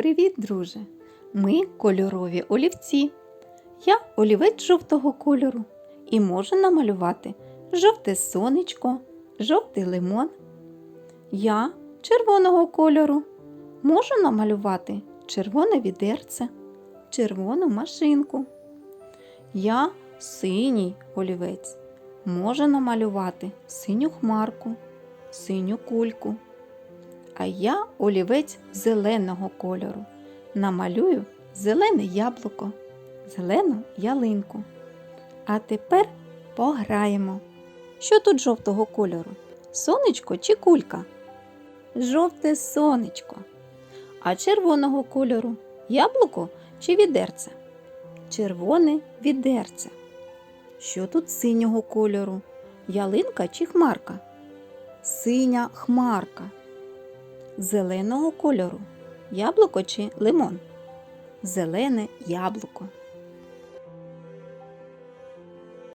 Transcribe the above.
Привіт, друже! Ми кольорові олівці. Я олівець жовтого кольору і можу намалювати жовте сонечко, жовтий лимон. Я червоного кольору можу намалювати червоне відерце, червону машинку. Я синій олівець можу намалювати синю хмарку, синю кульку. А я олівець зеленого кольору. Намалюю зелене яблуко, зелену ялинку. А тепер пограємо. Що тут жовтого кольору? Сонечко чи кулька? Жовте сонечко. А червоного кольору яблуко чи відерце? Червоне відерце. Що тут синього кольору? Ялинка чи хмарка? Синя хмарка зеленого кольору. Яблуко чи лимон? Зелене яблуко.